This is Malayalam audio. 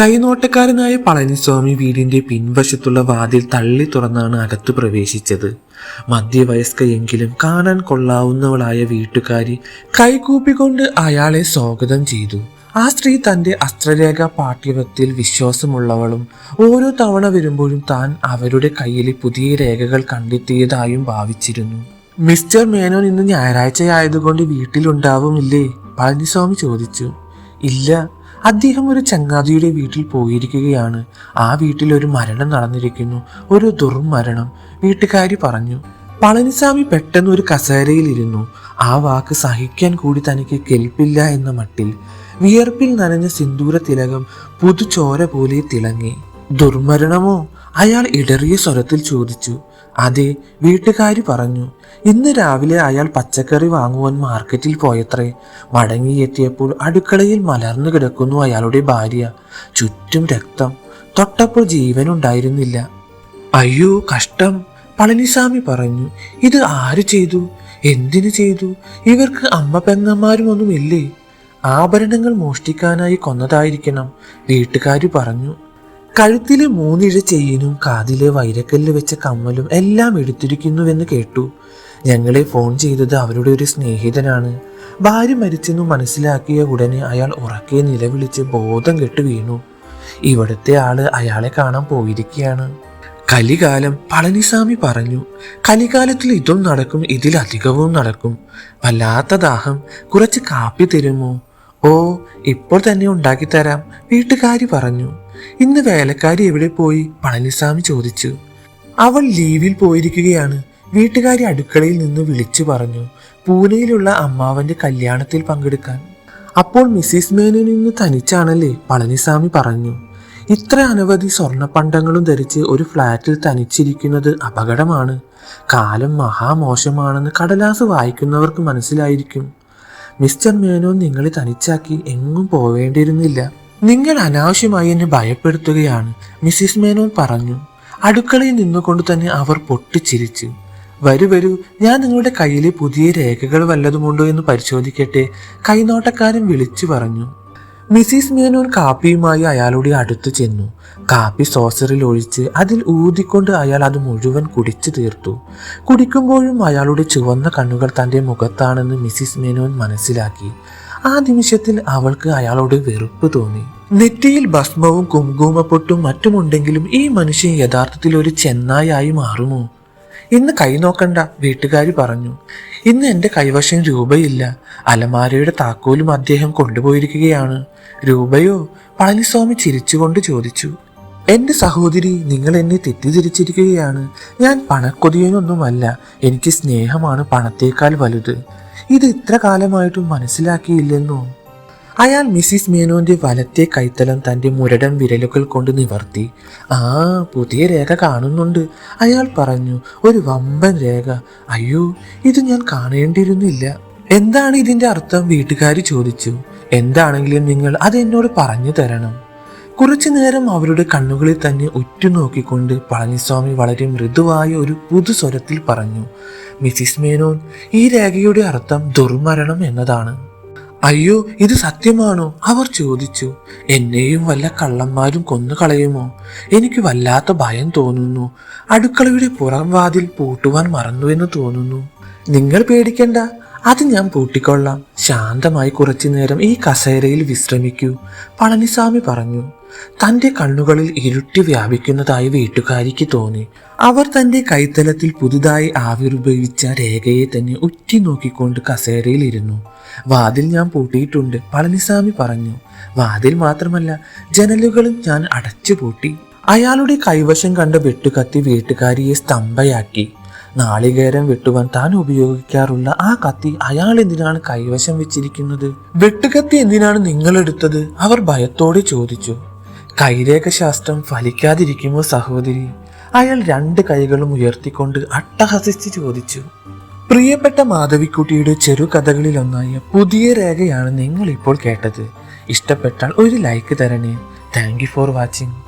കൈനോട്ടക്കാരനായ പളനിസ്വാമി വീടിന്റെ പിൻവശത്തുള്ള വാതിൽ തള്ളി തുറന്നാണ് അകത്തു പ്രവേശിച്ചത്. മധ്യവയസ്കയെങ്കിലും കാണാൻ കൊള്ളാവുന്നവളായ വീട്ടുകാരി കൈകൂപ്പിക്കൊണ്ട് അയാളെ സ്വാഗതം ചെയ്തു. ആ സ്ത്രീ തന്റെ അസ്ത്രരേഖ പാഠ്യവത്തിൽ വിശ്വാസമുള്ളവളും ഓരോ തവണ വരുമ്പോഴും താൻ അവരുടെ കയ്യിലെ പുതിയ രേഖകൾ കണ്ടെത്തിയതായും ഭാവിച്ചിരുന്നു. മിസ്റ്റർ മേനോൻ ഇന്ന് ഞായറാഴ്ചയായതുകൊണ്ട് വീട്ടിലുണ്ടാവുമില്ലേ? പളനിസ്വാമി ചോദിച്ചു. ഇല്ല അദ്ദേഹം ഒരു ചങ്ങാതിയുടെ വീട്ടിൽ പോയിരിക്കുകയാണ്. ആ വീട്ടിൽ ഒരു മരണം നടന്നിരിക്കുന്നു. ഒരു ദുർമരണം. വീട്ടുകാരി പറഞ്ഞു പളനിസ്വാമി പെട്ടെന്ന് ഒരു കസേരയിലിരുന്നു ആ വാക്ക് സഹിക്കാൻ കൂടി തനിക്ക് കെൽപ്പില്ല എന്ന മട്ടിൽ വിയർപ്പിൽ നനഞ്ഞ സിന്ദൂര തിലകം പുതുചോര പോലെ തിളങ്ങി. ദുർമരണമോ? അയാൾ ഇടറിയ സ്വരത്തിൽ ചോദിച്ചു. അതെ വീട്ടുകാരി പറഞ്ഞു ഇന്ന് രാവിലെ അയാൾ പച്ചക്കറി വാങ്ങുവാൻ മാർക്കറ്റിൽ പോയത്രേ. മടങ്ങിയെത്തിയപ്പോൾ അടുക്കളയിൽ മലർന്നു കിടക്കുന്നു അയാളുടെ ഭാര്യ. ചുറ്റും രക്തം. തൊട്ടപ്പോൾ ജീവനുണ്ടായിരുന്നില്ല അയ്യോ കഷ്ടം പളനിസ്വാമി പറഞ്ഞു. ഇത് ആര് ചെയ്തു? എന്തിനു ചെയ്തു? ഇവർക്ക് അമ്മ പെങ്ങന്മാരും ഒന്നുമില്ലേ? ആഭരണങ്ങൾ മോഷ്ടിക്കാനായി കൊന്നതായിരിക്കണം വീട്ടുകാരി പറഞ്ഞു. കഴുത്തിലെ മൂന്നിഴ ചെയിനും കാതിലെ വൈരക്കല്ല് വെച്ച കമ്മലും എല്ലാം എടുത്തിരിക്കുന്നുവെന്ന് കേട്ടു. ഞങ്ങളെ ഫോൺ ചെയ്തത് അവരുടെ ഒരു സ്നേഹിതനാണ്. ഭാര്യ മരിച്ചെന്നു മനസ്സിലാക്കിയ ഉടനെ അയാൾ ഉറക്കെ നിലവിളിച്ച് ബോധം കെട്ട് വീണു. ഇവിടുത്തെ ആൾ അയാളെ കാണാൻ പോയിരിക്കുകയാണ്. കലികാലം പളനിസ്വാമി പറഞ്ഞു കലികാലത്തിൽ ഇതും നടക്കും ഇതിലധികവും നടക്കും. വല്ലാത്ത ദാഹം കുറച്ച് കാപ്പി തരുമോ? ഓ ഇപ്പോൾ തന്നെ ഉണ്ടാക്കി തരാം വീട്ടുകാരി പറഞ്ഞു. ഇന്ന് വേലക്കാരി എവിടെ പോയി? പളനിസ്വാമി ചോദിച്ചു. അവൾ ലീവിൽ പോയിരിക്കുകയാണ്. വീട്ടുകാരി അടുക്കളയിൽ നിന്ന് വിളിച്ചു പറഞ്ഞു പൂനെയിലുള്ള അമ്മാവന്റെ കല്യാണത്തിൽ പങ്കെടുക്കാൻ. അപ്പോൾ മിസ്സിസ് മേനോൻ ഇന്ന് തനിച്ചാണല്ലേ? പളനിസ്വാമി പറഞ്ഞു. ഇത്ര അനവധി സ്വർണപ്പണ്ടങ്ങളും ധരിച്ച് ഒരു ഫ്ലാറ്റിൽ തനിച്ചിരിക്കുന്നത് അപകടമാണ്. കാലം മഹാമോശമാണെന്ന് കടലാസ് വായിക്കുന്നവർക്ക് മനസ്സിലായിരിക്കും. മിസ്റ്റർ മേനോൻ നിങ്ങളെ തനിച്ചാക്കി എങ്ങും പോവേണ്ടിയിരുന്നില്ല. നിങ്ങൾ അനാവശ്യമായി എന്നെ ഭയപ്പെടുത്തുകയാണ് മിസ്സിസ് മേനോൻ പറഞ്ഞു. അടുക്കളയിൽ നിന്നുകൊണ്ട് തന്നെ അവർ പൊട്ടിച്ചിരിച്ചു. വരൂ വരൂ ഞാൻ നിങ്ങളുടെ കയ്യിലെ പുതിയ രേഖകൾ വല്ലതുമുണ്ടോ എന്ന് പരിശോധിക്കട്ടെ കൈനോട്ടക്കാരൻ വിളിച്ചു പറഞ്ഞു. മിസ്സിസ് മേനോൻ കാപ്പിയുമായി അയാളുടെ അടുത്ത് ചെന്നു. കാപ്പി സോസറിൽ ഒഴിച്ച് അതിൽ ഊതിക്കൊണ്ട് അയാൾ അത് മുഴുവൻ കുടിച്ചു തീർത്തു. കുടിക്കുമ്പോഴും അയാളുടെ ചുവന്ന കണ്ണുകൾ തന്റെ മുഖത്താണെന്ന് മിസ്സിസ് മേനോൻ മനസ്സിലാക്കി. ആ നിമിഷത്തിൽ അവൾക്ക് അയാളോട് വെറുപ്പ് തോന്നി. നെറ്റിയിൽ ഭസ്മവും കുങ്കുമപ്പൊട്ടും മറ്റുമുണ്ടെങ്കിലും ഈ മനുഷ്യൻ യഥാർത്ഥത്തിൽ ഒരു ചെന്നായായി മാറുമോ? ഇന്ന് കൈ നോക്കണ്ട വീട്ടുകാരി പറഞ്ഞു. ഇന്ന് എന്റെ കൈവശം രൂപയില്ല. അലമാരയുടെ താക്കോലും അദ്ദേഹം കൊണ്ടുപോയിരിക്കുകയാണ്. രൂപയോ? പളനിസ്വാമി ചിരിച്ചുകൊണ്ട് ചോദിച്ചു. എന്റെ സഹോദരി നിങ്ങൾ എന്നെ തെറ്റിദ്ധരിച്ചിരിക്കുകയാണ്. ഞാൻ പണക്കൊതിയനൊന്നുമല്ല. എനിക്ക് സ്നേഹമാണ് പണത്തേക്കാൾ വലുത്. ഇത് ഇത്ര കാലമായിട്ടും മനസ്സിലാക്കിയില്ലെന്നോ? അയാൾ മിസ്സിസ് മേനോന്റെ വലത്തെ കൈത്തലം തന്റെ മുരടൻ വിരലുകൾ കൊണ്ട് നിവർത്തി. ആ പുതിയ രേഖ കാണുന്നുണ്ട്. അയാൾ പറഞ്ഞു ഒരു വമ്പൻ രേഖ. അയ്യോ ഇത് ഞാൻ കാണേണ്ടിയിരുന്നില്ല. എന്താണ് ഇതിന്റെ അർത്ഥം? വീട്ടുകാർ ചോദിച്ചു. എന്താണെങ്കിലും നിങ്ങൾ അത് എന്നോട് പറഞ്ഞു തരണം. കുറച്ചു നേരം അവരുടെ കണ്ണുകളിൽ തന്നെ ഉറ്റുനോക്കിക്കൊണ്ട് പളനിസ്വാമി വളരെ മൃദുവായ ഒരു പുതു സ്വരത്തിൽ പറഞ്ഞു. മിസ്സിസ് മേനോൻ ഈ രേഖയുടെ അർത്ഥം ദുർമരണം എന്നതാണ്. അയ്യോ ഇത് സത്യമാണോ? അവർ ചോദിച്ചു. എന്നെയും വല്ല കള്ളന്മാരും കൊന്നു കളയുമോ എനിക്ക് വല്ലാത്ത ഭയം തോന്നുന്നു. അടുക്കളയുടെ പുറം വാതിൽ പൂട്ടുവാൻ മറന്നുവെന്ന് തോന്നുന്നു. നിങ്ങൾ പേടിക്കണ്ട. അത് ഞാൻ പൂട്ടിക്കൊള്ളാം. ശാന്തമായി കുറച്ചു നേരം ഈ കസേരയിൽ വിശ്രമിക്കൂ. പളനിസ്വാമി പറഞ്ഞു. തന്റെ കണ്ണുകളിൽ ഇരുട്ടി വ്യാപിക്കുന്നതായി വീട്ടുകാരിക്ക് തോന്നി. അവർ തന്റെ കൈത്തലത്തിൽ പുതുതായി ആവിർഭവിച്ച രേഖയെ തന്നെ ഉറ്റി നോക്കിക്കൊണ്ട് കസേരയിൽ ഇരുന്നു. വാതിൽ ഞാൻ പൂട്ടിയിട്ടുണ്ട് പളനിസ്വാമി പറഞ്ഞു. വാതിൽ മാത്രമല്ല ജനലുകളും ഞാൻ അടച്ചു പൂട്ടി അയാളുടെ കൈവശം കണ്ട വെട്ടുകത്തി വീട്ടുകാരിയെ സ്തംഭയാക്കി. നാളികേരം വെട്ടുവാൻ താൻ ഉപയോഗിക്കാറുള്ള ആ കത്തി അയാൾ എന്തിനാണ് കൈവശം വെച്ചിരിക്കുന്നത്? വെട്ടുകത്തി എന്തിനാണ് നിങ്ങൾ എടുത്തത്? അവർ ഭയത്തോടെ ചോദിച്ചു. കൈരേഖ ശാസ്ത്രം ഫലിക്കാതിരിക്കുമോ സഹോദരി? അയാൾ രണ്ട് കൈകളും ഉയർത്തിക്കൊണ്ട് അട്ടഹസിച്ച് ചോദിച്ചു. പ്രിയപ്പെട്ട മാധവിക്കുട്ടിയുടെ ചെറുകഥകളിലൊന്നായ പുതിയ രേഖയാണ് നിങ്ങൾ ഇപ്പോൾ കേട്ടത്. ഇഷ്ടപ്പെട്ടാൽ ഒരു ലൈക്ക് തരണേ. Thank for watching